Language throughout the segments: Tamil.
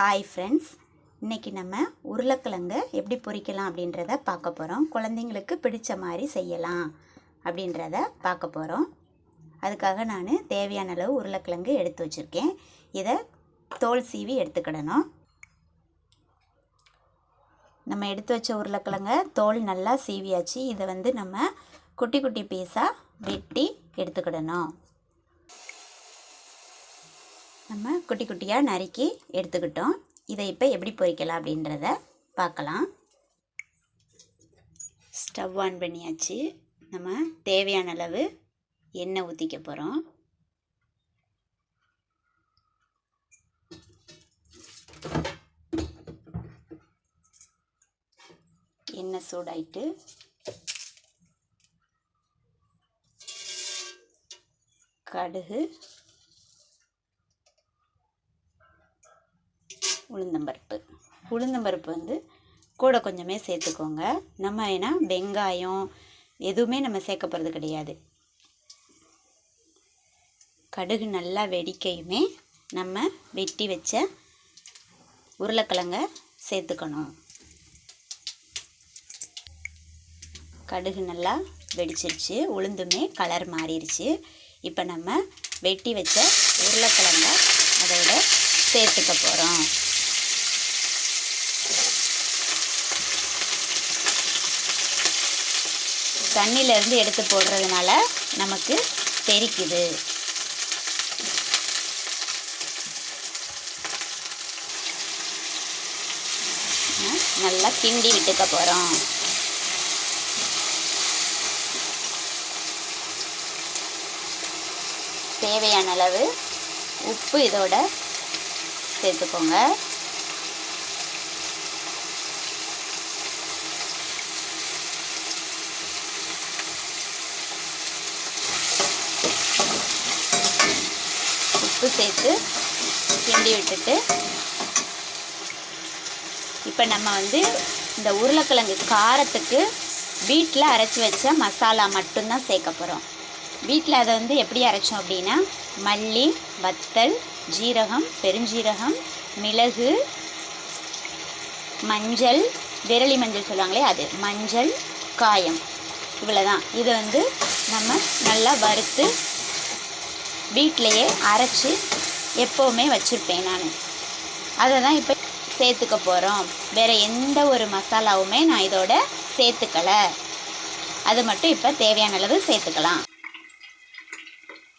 ஹாய் ஃப்ரெண்ட்ஸ் இன்றைக்கி நம்ம உருளைக்கிழங்க எப்படி பொரிக்கலாம் அப்படின்றத பார்க்க போகிறோம் குழந்தைங்களுக்கு பிடிச்ச மாதிரி செய்யலாம் அப்படின்றத பார்க்க போகிறோம் அதுக்காக நான் தேவையான அளவு உருளைக்கிழங்கு எடுத்து வச்சுருக்கேன். இதை தோல் சீவி எடுத்துக்கிடணும். நம்ம எடுத்து வச்ச உருளைக்கிழங்க தோல் நல்லா சீவியாச்சு. இதை வந்து நம்ம குட்டி குட்டி பீஸாக வெட்டி எடுத்துக்கிடணும். நம்ம குட்டி குட்டியாக நறுக்கி எடுத்துக்கிட்டோம். இதை இப்போ எப்படி பொரிக்கலாம் அப்படின்றத பார்க்கலாம். ஸ்டவ் ஆன் பண்ணியாச்சு. நம்ம தேவையான அளவு எண்ணெய் ஊற்றிக்க போகிறோம் எண்ணெய் சூடாயிட்டு கடுகு உளுந்தம்பருப்பு. உளுந்தம்பருப்பு வந்து கூட கொஞ்சமே சேர்த்துக்கோங்க. நம்ம ஏன்னா வெங்காயம் எதுவுமே நம்ம சேர்க்க போகிறது கிடையாது. கடுகு நல்லா வெடிக்கையுமே நம்ம வெட்டி வச்ச உருளைக்கிழங்க சேர்த்துக்கணும். கடுகு நல்லா வெடிச்சிருச்சு. உளுந்துமே கலர் மாறிடுச்சு இப்போ நம்ம வெட்டி வச்ச உருளைக்கிழங்க அதோட சேர்த்துக்க போகிறோம் தண்ணியிலேருந்து எடுத்து போடுறதுனால நமக்கு தெரிக்குது. நல்லா கிண்டி விட்டுக்க போகிறோம் தேவையான அளவு உப்பு இதோட சேர்த்துக்கோங்க. உப்பு சேர்த்து கிண்டி விட்டுட்டு இப்போ நம்ம வந்து இந்த உருளைக்கிழங்கு காரத்துக்கு வீட்டில் அரைச்சி வச்ச மசாலா மட்டும்தான் சேர்க்க போகிறோம் வீட்டில் அதை வந்து எப்படி அரைச்சோம் அப்படின்னா மல்லி வத்தல் ஜீரகம் பெருஞ்சீரகம் மிளகு மஞ்சள் விரலி மஞ்சள் சொல்லுவாங்களே அது மஞ்சள் காயம். இவ்வளோ தான் இதை வந்து நம்ம நல்லா வறுத்து வீட்டிலையே அரைச்சி எப்போவுமே வச்சுருப்பேன் நான். அதை தான் இப்போ சேர்த்துக்க போகிறோம் வேறு எந்த ஒரு மசாலாவுமே நான் இதோட சேர்த்துக்கலை. அது மட்டும் இப்போ தேவையான அளவு சேர்த்துக்கலாம்.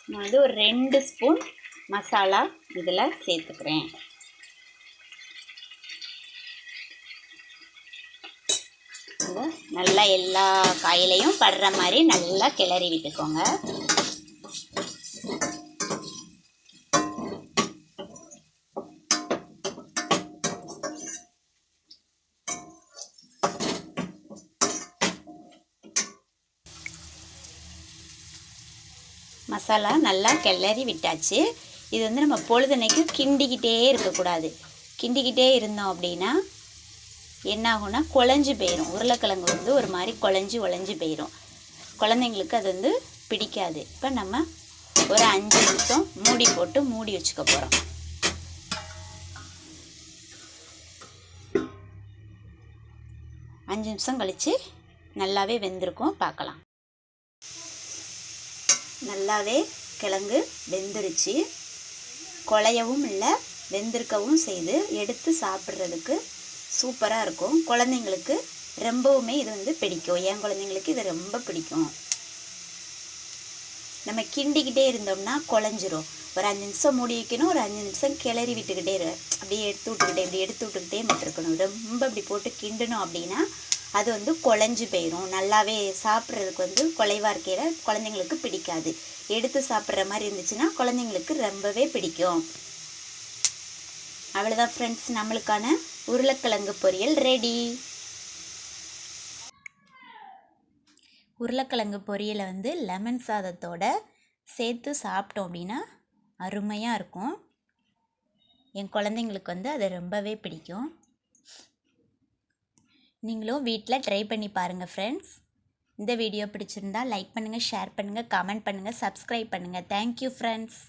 நான் வந்து ஒரு ரெண்டு ஸ்பூன் மசாலா இதில் சேர்த்துக்கிறேன். நல்லா எல்லா காயிலையும் படுற மாதிரி நல்லா கிளறி விட்டுக்கோங்க. மசாலா நல்லா கிளறி விட்டாச்சு. இது வந்து நம்ம பொழுதுனைக்கு கிண்டிக்கிட்டே இருக்கக்கூடாது. கிண்டிக்கிட்டே இருந்தோம் அப்படின்னா என்ன ஆகும்னா குழஞ்சி போயிடும் உருளைக்கிழங்கு வந்து ஒரு மாதிரி குழஞ்சி உழஞ்சி போயிடும் குழந்தைங்களுக்கு அது வந்து பிடிக்காது. இப்போ நம்ம ஒரு அஞ்சு நிமிஷம் மூடி போட்டு மூடி வச்சுக்க போகிறோம் அஞ்சு நிமிஷம் கழித்து நல்லாவே வெந்திருக்கும். பார்க்கலாம். நல்லாவே கிழங்கு வெந்துருச்சு. குழையவும் இல்லை வெந்திருக்கவும் செய்து எடுத்து சாப்பிட்றதுக்கு சூப்பராக இருக்கும். குழந்தைங்களுக்கு ரொம்பவுமே இது வந்து பிடிக்கும். என் குழந்தைங்களுக்கு இது ரொம்ப பிடிக்கும். நம்ம கிண்டிக்கிட்டே இருந்தோம்னா குழஞ்சிரும். ஒரு அஞ்சு நிமிஷம் மூடி வைக்கணும் ஒரு அஞ்சு நிமிஷம் கிளறி விட்டுக்கிட்டே இரு. அப்படியே எடுத்து விட்டுக்கிட்டே இப்படி எடுத்து விட்டுக்கிட்டே இருக்கணும். ரொம்ப இப்படி போட்டு கிண்டணும் அப்படின்னா அது வந்து குழஞ்சி போயிடும் நல்லாவே சாப்பிட்றதுக்கு வந்து குலைவாக இருக்கையில குழந்தைங்களுக்கு பிடிக்காது. எடுத்து சாப்பிட்ற மாதிரி இருந்துச்சுன்னா குழந்தைங்களுக்கு ரொம்பவே பிடிக்கும். அவ்வளோதான் ஃப்ரெண்ட்ஸ் நம்மளுக்கான உருளைக்கிழங்கு பொரியல் ரெடி உருளைக்கிழங்கு பொரியலை வந்து லெமன் சாதத்தோட சேர்த்து சாப்பிட்டோம் அப்படின்னா அருமையாக இருக்கும். என் குழந்தைங்களுக்கு வந்து அது ரொம்பவே பிடிக்கும். நீங்களும் வீட்டில் ட்ரை பண்ணி பாருங்கள் ஃப்ரெண்ட்ஸ் இந்த வீடியோ பிடிச்சிருந்தா லைக் பண்ணுங்கள் ஷேர் பண்ணுங்கள் கமெண்ட் பண்ணுங்கள் சப்ஸ்கிரைப் பண்ணுங்கள் தேங்க்யூ ஃப்ரெண்ட்ஸ்